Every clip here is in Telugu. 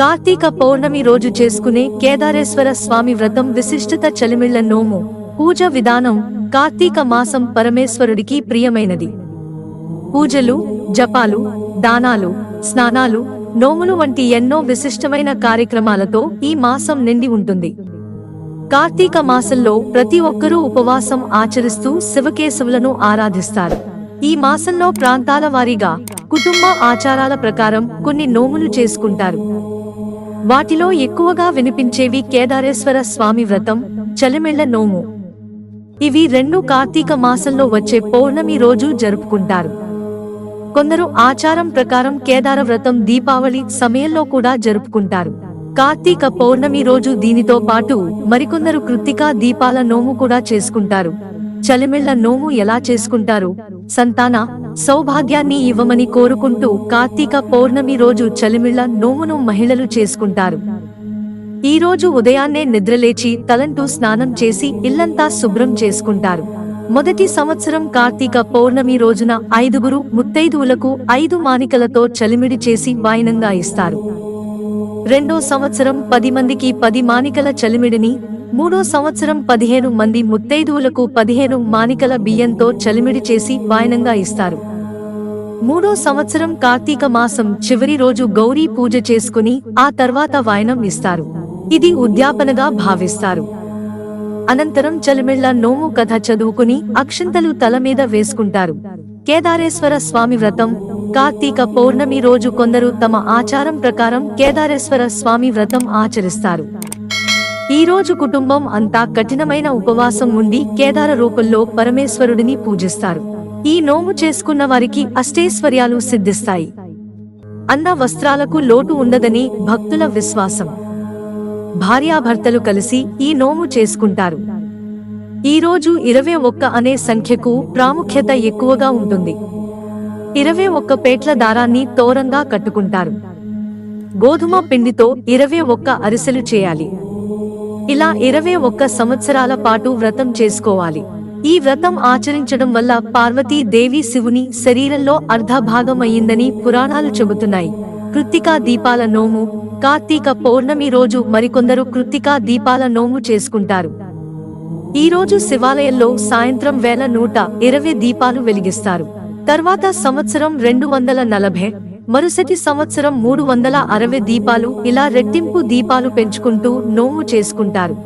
కార్తీక పౌర్ణమి రోజు చేసుకునే కేదారేశ్వర స్వామి వ్రతం విశిష్టత చలిమిళ్ళ నోము. పూజ విధానం కార్తీక మాసం పరమేశ్వరుడికి ప్రియమైనది. పూజలు జపాలు దానాలు స్నానాలు నోములు వంటి ఎన్నో విశిష్టమైన కార్యక్రమాలతో ఈ మాసం నిండి ఉంటుంది. కార్తీక మాసంలో ప్రతి ఒక్కరూ ఉపవాసం ఆచరిస్తూ శివకేశవులను ఆరాధిస్తారు. ఈ మాసంలో ప్రాంతాల వారీగా కుటుంబ ఆచారాల ప్రకారం కొన్ని నోములు చేసుకుంటారు. వాటిలో ఎక్కువగా వినిపించేవి కేదారేశ్వర స్వామి వ్రతం చలిమెళ్ళ నోము. ఇవి రెండు కార్తీక మాసంలో వచ్చే పౌర్ణమి రోజు జరుపుకుంటారు. కొందరు ఆచారం ప్రకారం కేదార వ్రతం దీపావళి సమయంలో కూడా జరుపుకుంటారు. కార్తీక పౌర్ణమి రోజు దీనితో పాటు మరికొందరు కృత్తికా దీపాల నోము కూడా చేసుకుంటారు. చలిమిళ్ళ నోము ఎలా చేసుకుంటారు? సంతాన సౌభాగ్యాన్ని ఇవ్వమని కోరుకుంటూ కార్తీక పౌర్ణమి రోజు చలిమిళ్ళ నోమును మహిళలు చేసుకుంటారు. ఈ రోజు ఉదయాన్నే నిద్రలేచి తలంటూ స్నానం చేసి ఇల్లంతా శుభ్రం చేసుకుంటారు. మొదటి సంవత్సరం కార్తీక పౌర్ణమి రోజున ఐదుగురు ముత్తైదువులకు ఐదు మానికలతో చలిమిడి చేసి వాయినంగా ఇస్తారు. రెండో సంవత్సరం పది మందికి పది మానికల చలిమిడిని మూడో సంవత్సరం పదిహేను మంది ముత్తైదువులకు పదిహేను మానికల బియ్యంతో చలిమిడి చేసి వాయనంగా ఇస్తారు. మూడో సంవత్సరం కార్తీక మాసం చివరి రోజు గౌరీ పూజ చేసుకుని ఆ తర్వాత వాయనం ఇస్తారు. ఇది ఉద్యాపనగా భావిస్తారు. అనంతరం చలిమిళ్ళ నోము కథ చదువుకుని అక్షంతలు తల మీద వేసుకుంటారు. కేదారేశ్వర స్వామి వ్రతం కార్తీక పౌర్ణమి రోజు కొందరు తమ ఆచారం ప్రకారం కేదారేశ్వర స్వామి వ్రతం ఆచరిస్తారు. ఈ రోజు కుటుంబం అంతా కఠినమైన ఉపవాసం ఉండి కేదార రూపంలో పరమేశ్వరుడిని పూజిస్తారు. ఈ నోము చేసుకున్న వారికి అష్టైశ్వర్యాలు సిద్ధిస్తాయి. అన్న వస్త్రాలకు లోటు ఉండదని భక్తుల విశ్వాసం. భార్యాభర్తలు కలిసి ఈ నోము చేసుకుంటారు. ఈ రోజు ఇరవై ఒక్క అనే సంఖ్యకు ప్రాముఖ్యత ఎక్కువగా ఉంటుంది. ఇరవై ఒక్క పేట్ల దారాన్ని తోరంగా కట్టుకుంటారు. గోధుమ పిండితో ఇరవై ఒక్క అరిసెలు చేయాలి. ఇలా ఇరవై ఒక్క సంవత్సరాల పాటు వ్రతం చేసుకోవాలి. ఈ వ్రతం ఆచరించడం వల్ల పార్వతీ దేవి శివుని శరీరంలో అర్ధభాగం అయ్యిందని పురాణాలు చెబుతున్నాయి. కృత్తికా దీపాల నోము కార్తీక పౌర్ణమి రోజు మరికొందరు కృత్తికా దీపాల నోము చేసుకుంటారు. ఈ రోజు శివాలయంలో సాయంత్రం వేల నూట ఇరవై దీపాలు వెలిగిస్తారు. తర్వాత సంవత్సరం రెండు వందల నలభై మరుసటి సంవత్సరం మూడు వందల అరవై దీపాలు ఇలా రెట్టింపు దీపాలు పెంచుకుంటూ నోము చేసుకుంటారు.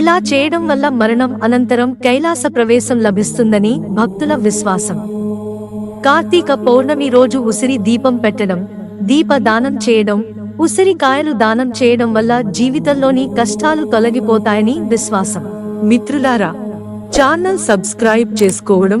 ఇలా చేయడం వల్ల మరణం అనంతరం కైలాస ప్రవేశం లభిస్తుందని భక్తుల విశ్వాసం. కార్తీక పౌర్ణమి రోజు ఉసిరి దీపం పెట్టడం దీప దానం చేయడం ఉసిరికాయలు దానం చేయడం వల్ల జీవితంలోని కష్టాలు తొలగిపోతాయని విశ్వాసం. మిత్రులారా ఛానల్ సబ్స్క్రైబ్ చేసుకోవడం